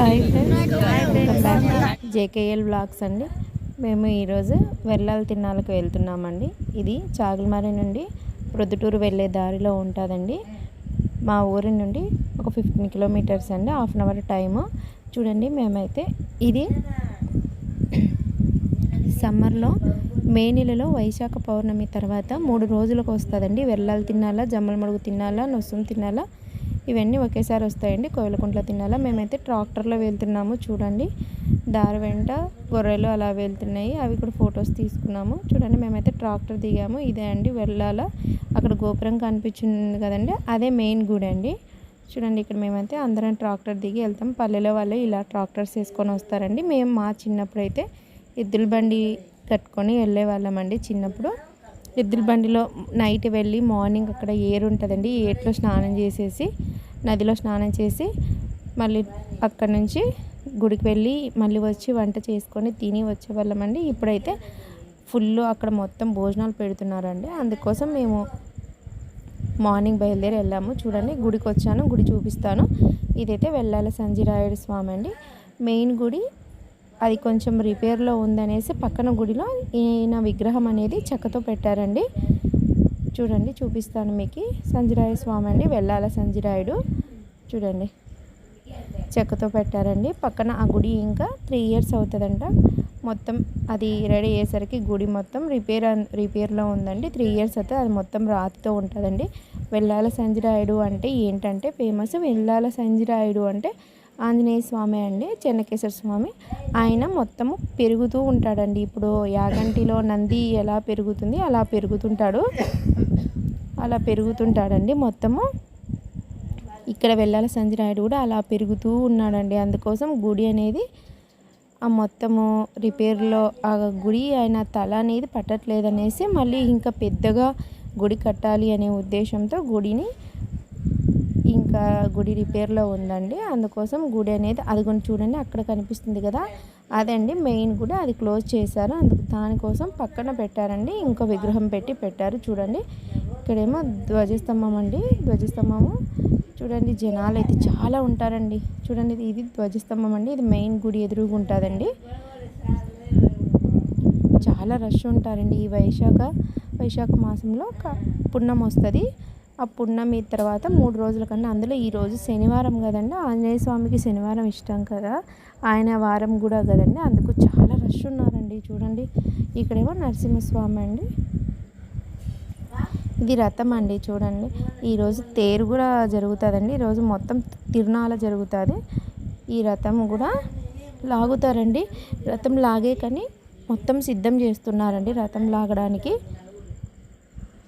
Hi back JKL blogs అండి. మేము ఈరోజు వెళ్ళాలి తిన్నాలకు వెళ్తున్నామండి. ఇది చాగులమారి నుండి ప్రొద్దుటూరు వెళ్ళే దారిలో ఉంటుందండి. మా ఊరి నుండి ఒక ఫిఫ్టీన్ కిలోమీటర్స్ అండి హాఫ్ అన్ అవర్ టైము. చూడండి మేమైతే ఇది సమ్మర్లో మే నెలలో వైశాఖ పౌర్ణమి తర్వాత మూడు రోజులకు వస్తుందండి. వెల్లాలు తినాలా జమ్మల మడుగు తినాలా నొస్సం తినాలా ఇవన్నీ ఒకేసారి వస్తాయండి. కోయిలకుంట్ల తినాలా. మేమైతే ట్రాక్టర్లో వెళ్తున్నాము. చూడండి. దారి వెంట గొర్రెలు అలా వెళ్తున్నాయి. అవి కూడా ఫొటోస్ తీసుకున్నాము. చూడండి మేమైతే ట్రాక్టర్ దిగాము. ఇదే అండి వెళ్ళాలా. అక్కడ గోపురం కనిపించింది కదండి. అదే మెయిన్ గుడి అండి. చూడండి ఇక్కడ మేమైతే అందరం ట్రాక్టర్ దిగి వెళ్తాం. పల్లెలో వాళ్ళు ఇలా ట్రాక్టర్స్ వేసుకొని వస్తారండి. మేము మా చిన్నప్పుడు అయితే ఎద్దుల బండి కట్టుకొని వెళ్ళేవాళ్ళమండి చిన్నప్పుడు. ఎద్దుల బండిలో నైట్ వెళ్ళి మార్నింగ్ అక్కడ ఏరు ఉంటుందండి. ఏట్లో స్నానం చేసేసి నదిలో స్నానం చేసి మళ్ళీ అక్కడి నుంచి గుడికి వెళ్ళి మళ్ళీ వచ్చి వంట చేసుకొని తిని వచ్చే వాళ్ళమండి ఇప్పుడైతే ఫుల్ అక్కడ మొత్తం భోజనాలు పెడుతున్నారండి. అందుకోసం మేము మార్నింగ్ బయలుదేరి వెళ్ళాము. చూడండి గుడికి వచ్చాను గుడి చూపిస్తాను. ఇదైతే వెళ్ళాల సంజిరాయుడు స్వామి అండి. మెయిన్ గుడి అది కొంచెం రిపేర్లో ఉందనేసి పక్కన గుడిలో ఈయన విగ్రహం అనేది చెక్కతో పెట్టారండి. చూడండి చూపిస్తాను మీకు. సంజిరాయ స్వామి అండి వెళ్ళాల సంజిరాయుడు. చూడండి. చెక్కతో పెట్టారండి. పక్కన ఆ గుడి ఇంకా త్రీ ఇయర్స్ అవుతుందంట. మొత్తం అది రెడీ అయ్యేసరికి గుడి మొత్తం రిపేర్ రిపేర్లో ఉందండి. త్రీ ఇయర్స్ అయితే అది మొత్తం రాతితో ఉంటుందండి. వెళ్ళాల సంజిరాయుడు అంటే ఏంటంటే ఫేమస్ వెళ్ళాల సంజిరాయుడు అంటే ఆంజనేయ స్వామి అండి చెన్నకేశ్వర స్వామి. ఆయన మొత్తము పెరుగుతూ ఉంటాడండి. ఇప్పుడు యాగంటిలో నంది ఎలా పెరుగుతుంది అలా పెరుగుతుంటాడు. అలా పెరుగుతుంటాడండి మొత్తము. ఇక్కడ వెళ్ళాల సంజనాయుడు కూడా అలా పెరుగుతూ ఉన్నాడండి. అందుకోసం గుడి అనేది ఆ మొత్తము రిపేర్లో ఆ గుడి ఆయన తల అనేది పట్టట్లేదనేసి మళ్ళీ ఇంకా పెద్దగా గుడి కట్టాలి అనే ఉద్దేశంతో గుడిని ఇంకా గుడి రిపేర్లో ఉందండి. అందుకోసం గుడి అనేది అది కొన్ని చూడండి అక్కడ కనిపిస్తుంది కదా. అదండి మెయిన్ గుడి అది క్లోజ్ చేశారు. అందుకు దానికోసం పక్కన పెట్టారండి. ఇంకో విగ్రహం పెట్టి పెట్టారు చూడండి. ఇక్కడేమో ధ్వజస్తంభం అండి. ధ్వజస్తంభము చూడండి జనాలు అయితే చాలా ఉంటారండి. చూడండి ఇది ధ్వజస్తంభం అండి. ఇది మెయిన్ గుడి ఎదురుగా ఉంటుందండి. చాలా రష్ ఉంటారండి ఈ వైశాఖ వైశాఖ మాసంలో పుణ్యం వస్తుంది. ఆ పున్నమి తర్వాత మూడు రోజుల కన్నా అందులో ఈరోజు శనివారం కదండి. ఆంజనేయ స్వామికి శనివారం ఇష్టం కదా. ఆయన వారం కూడా కదండి. అందుకు చాలా రష్ ఉన్నారండి. చూడండి ఇక్కడేమో నరసింహస్వామి అండి. ఇది రథం అండి చూడండి. ఈరోజు తేరు కూడా జరుగుతుందండి. ఈరోజు మొత్తం తిరునాల జరుగుతుంది. ఈ రథం కూడా లాగుతారండి. రథం లాగే కానీ మొత్తం సిద్ధం చేస్తున్నారండి రథం లాగడానికి.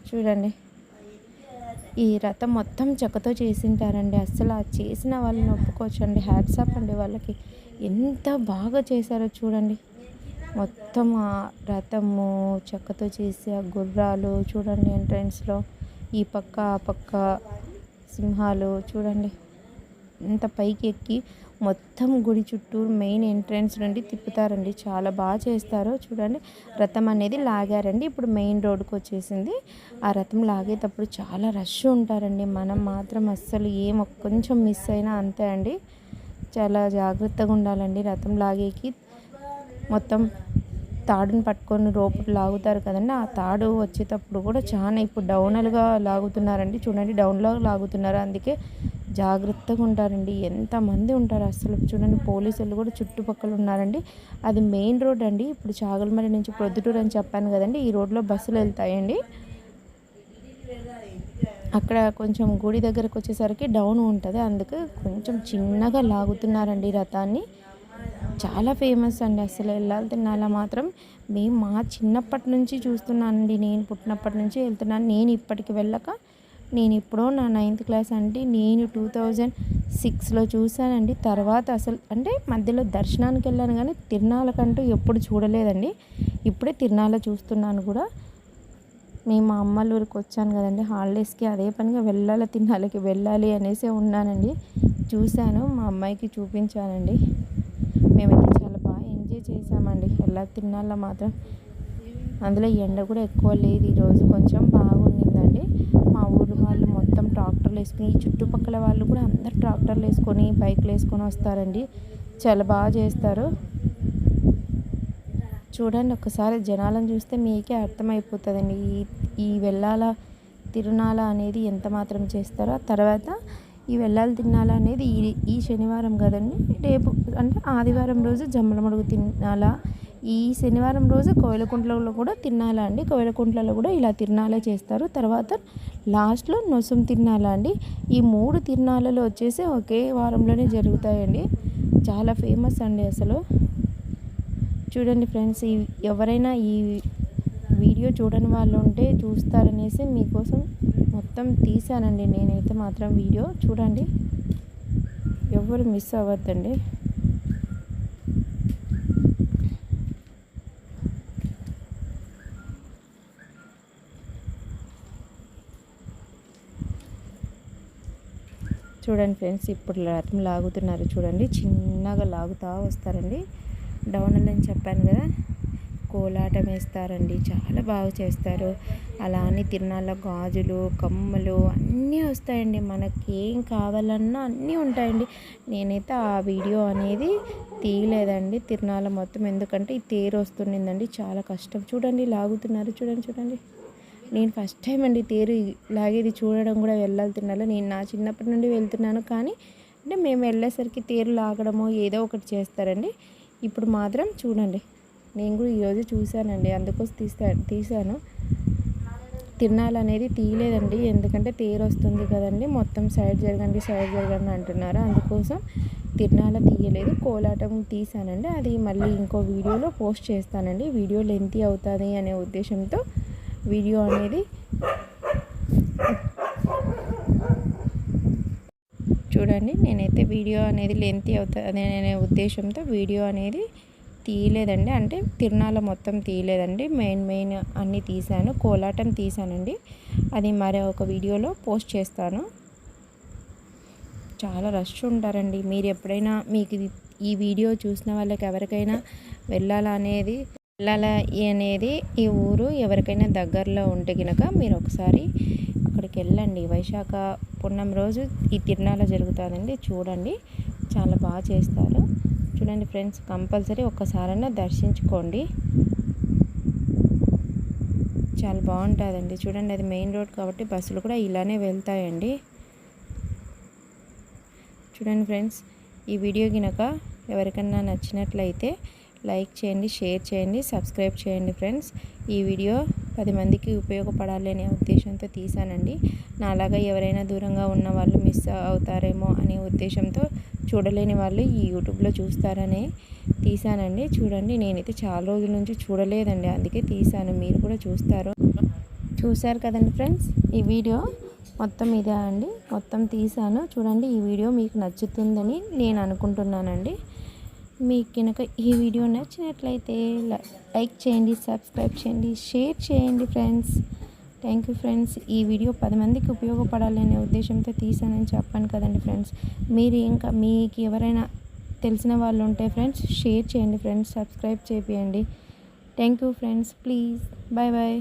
చూడండి. ఈ రథం మొత్తం చెక్కతో చేసింటారండి. అస్సలు ఆ చేసిన వాళ్ళని ఒప్పుకోవచ్చండి. హ్యాట్సాప్ అండి వాళ్ళకి. ఎంత బాగా చేశారో చూడండి. మొత్తం ఆ రథము చెక్కతో చేసి ఆ గుర్రాలు చూడండి ఎంట్రన్స్లో. ఈ పక్క ఆ పక్క సింహాలు చూడండి. ఇంత పైకి ఎక్కి మొత్తం గుడి చుట్టూ మెయిన్ ఎంట్రన్స్ నుండి తిప్పుతారండి. చాలా బాగా చేస్తారు. చూడండి రథం అనేది లాగారండి. ఇప్పుడు మెయిన్ రోడ్కి వచ్చేసింది. ఆ రథం లాగేటప్పుడు చాలా రష్ ఉంటారండి. మనం మాత్రం అస్సలు ఏం కొంచెం మిస్ అయినా అంతే అండి. చాలా జాగ్రత్తగా ఉండాలండి రథం లాగేకి. మొత్తం తాడుని పట్టుకొని రోపు లాగుతారు కదండి. ఆ తాడు వచ్చేటప్పుడు కూడా చాలా ఇప్పుడు డౌనల్గా లాగుతున్నారండి. చూడండి డౌన్లో లాగుతున్నారు. అందుకే జాగ్రత్తగా ఉంటారండి. ఎంతమంది ఉంటారు అసలు? చూడండి పోలీసులు కూడా చుట్టుపక్కల ఉన్నారండి. అది మెయిన్ రోడ్ అండి. ఇప్పుడు చాగలమరి నుంచి ప్రొద్దుటూరు అని చెప్పాను కదండి. ఈ రోడ్లో బస్సులు వెళ్తాయండి. అక్కడ కొంచెం గుడి దగ్గరకు వచ్చేసరికి డౌన్ ఉంటుంది. అందుకు కొంచెం చిన్నగా లాగుతున్నారండి రథాన్ని. చాలా ఫేమస్ అండి. అసలు వెళ్ళాలి తినాలా మాత్రం. మేము మా చిన్నప్పటి నుంచి చూస్తున్నానండి. నేను పుట్టినప్పటి నుంచి వెళ్తున్నాను. నేను ఇప్పటికి వెళ్ళక నేను ఎప్పుడో నా నైన్త్ క్లాస్ అంటే నేను టూ థౌజండ్ సిక్స్లో చూశానండి. తర్వాత అసలు అంటే మధ్యలో దర్శనానికి వెళ్ళాను కానీ తిరునాళ్ళకంటూ ఎప్పుడు చూడలేదండి. ఇప్పుడే తిరునాళ్ళ చూస్తున్నాను కూడా. మేము మా అమ్మల ఊరికి వచ్చాను కదండి. హాలిడేస్కి అదే పనిగా వెళ్ళాలి తిన్నాళ్ళకి వెళ్ళాలి అనేసి ఉన్నానండి. చూశాను. మా అమ్మాయికి చూపించానండి. మేమైతే చాలా బాగా ఎంజాయ్ చేసామండి ఎలా తిన్నాళ్ళ మాత్రం. అందులో ఎండ కూడా ఎక్కువ లేదు. ఈరోజు కొంచెం బాగుండిందండి. మా ఊరు వాళ్ళు మొత్తం ట్రాక్టర్లు వేసుకుని ఈ చుట్టుపక్కల వాళ్ళు కూడా అందరు ట్రాక్టర్లు వేసుకొని బైక్లు వేసుకొని వస్తారండి. చాలా బాగా చేస్తారు. చూడండి ఒకసారి జనాలను చూస్తే మీకే అర్థమైపోతుందండి. ఈ ఈ వెళ్ళాల తిరునాల అనేది ఎంత మాత్రం చేస్తారో. తర్వాత ఈ వెళ్ళాలి తినాలా అనేది ఈ ఈ శనివారం కదండి. రేపు అంటే ఆదివారం రోజు జమ్మలమడుగు తినాలా ఈ శనివారం రోజు కోయిలకుంట్లలో కూడా తిన్నాలా అండి. కోయిలకుంట్లలో కూడా ఇలా తిరణాలే చేస్తారు. తర్వాత లాస్ట్లో నొసం తిన్నాలా అండి. ఈ మూడు తిరణాలలో వచ్చేసి ఒకే వారంలోనే జరుగుతాయండి. చాలా ఫేమస్ అండి అసలు. చూడండి ఫ్రెండ్స్ ఎవరైనా ఈ వీడియో చూడని వాళ్ళు ఉంటే చూస్తారనేసి మీకోసం మొత్తం తీసానండి నేనైతే మాత్రం వీడియో చూడండి. ఎవరు మిస్ అవ్వద్దండి. చూడండి ఫ్రెండ్స్ ఇప్పుడు రథం లాగుతున్నారు చూడండి. చిన్నగా లాగుతూ వస్తారండి. డౌన్ అని చెప్పాను కదా. కోలాటం వేస్తారండి. చాలా బాగా చేస్తారు. అలా అని తిరణాల గాజులు కమ్మలు అన్నీ వస్తాయండి. మనకి ఏం కావాలన్నా అన్నీ ఉంటాయండి. నేనైతే ఆ వీడియో అనేది తీయలేదండి తిరణాల మొత్తం. ఎందుకంటే ఈ తేరు వస్తుండిందండి. చాలా కష్టం. చూడండి లాగుతున్నారు. చూడండి చూడండి. నేను ఫస్ట్ టైం అండి తేరు లాగేది. చూడడం కూడా వెళ్ళాలి తినాలి నేను నా చిన్నప్పటి నుండి వెళ్తున్నాను. కానీ అంటే మేము వెళ్ళేసరికి తేరు లాగడమో ఏదో ఒకటి చేస్తారండి. ఇప్పుడు మాత్రం చూడండి. నేను కూడా ఈరోజు చూశానండి. అందుకోసం తీసా తీశాను. తిరణాలు అనేది తీయలేదండి. ఎందుకంటే తీరొస్తుంది కదండి. మొత్తం సైడ్ జరగండి సైడ్ జరగండి అంటున్నారు. అందుకోసం తిరణాల తీయలేదు. కోలాటం తీసానండి. అది మళ్ళీ ఇంకో వీడియోలో పోస్ట్ చేస్తానండి. వీడియో లెంతీ అవుతుంది అనే ఉద్దేశంతో వీడియో అనేది చూడండి. నేనైతే వీడియో అనేది లెంతీ అవుతుంది అనే ఉద్దేశంతో వీడియో అనేది తీయలేదండి. అంటే తిరునాళ్ళ మొత్తం తీయలేదండి. మెయిన్ మెయిన్ అన్నీ తీసాను కోలాటం తీసానండి అది మరే ఒక వీడియోలో పోస్ట్ చేస్తాను. చాలా రష్ ఉంటారండి. మీరు ఎప్పుడైనా మీకు ఈ వీడియో చూసిన వాళ్ళకి ఎవరికైనా వెళ్ళాలనేది వెళ్ళాలా అనేది ఈ ఊరు ఎవరికైనా దగ్గరలో ఉంటే కనుక మీరు ఒకసారి అక్కడికి వెళ్ళండి. వైశాఖ పున్నం రోజు ఈ తిరునాళ జరుగుతుందండి. చూడండి. చాలా బాగా చేస్తారు. చూడండి ఫ్రెండ్స్ కంపల్సరీ ఒక్కసారైనా దర్శించుకోండి. చాలా బాగుంటుందండి. చూడండి అది మెయిన్ రోడ్ కాబట్టి బస్సులు కూడా ఇలానే వెళ్తాయండి. చూడండి ఫ్రెండ్స్ ఈ వీడియో గినక ఎవరికన్నా నచ్చినట్లయితే లైక్ చేయండి షేర్ చేయండి సబ్స్క్రైబ్ చేయండి ఫ్రెండ్స్. ఈ వీడియో పది మందికి ఉపయోగపడాలి అనే ఉద్దేశంతో తీసానండి నాలాగా ఎవరైనా దూరంగా ఉన్న వాళ్ళు మిస్ అవుతారేమో అనే ఉద్దేశంతో చూడలేని వాళ్ళు ఈ యూట్యూబ్లో చూస్తారనే తీసానండి చూడండి నేనైతే చాలా రోజుల నుంచి చూడలేదండి. అందుకే తీసాను మీరు కూడా చూస్తారు? చూశారు కదండి ఫ్రెండ్స్? ఈ వీడియో మొత్తం ఇదే అండి. మొత్తం తీసాను చూడండి ఈ వీడియో మీకు నచ్చుతుందని నేను అనుకుంటున్నానండి. మీకు కనుక ఈ వీడియో నచ్చినట్లయితే లైక్ చేయండి సబ్స్క్రైబ్ చేయండి షేర్ చేయండి ఫ్రెండ్స్. Thank you friends. ఈ వీడియో పది మందికి ఉపయోగపడాలనే ఉద్దేశంతో తీసానని చెప్పాను కదండి ఫ్రెండ్స్. మీరు ఇంకా మీకు ఎవరైనా తెలిసిన వాళ్ళు ఉంటే ఫ్రెండ్స్ షేర్ చేయండి ఫ్రెండ్స్ సబ్స్క్రైబ్ చేయండి thank you friends. Please. Bye bye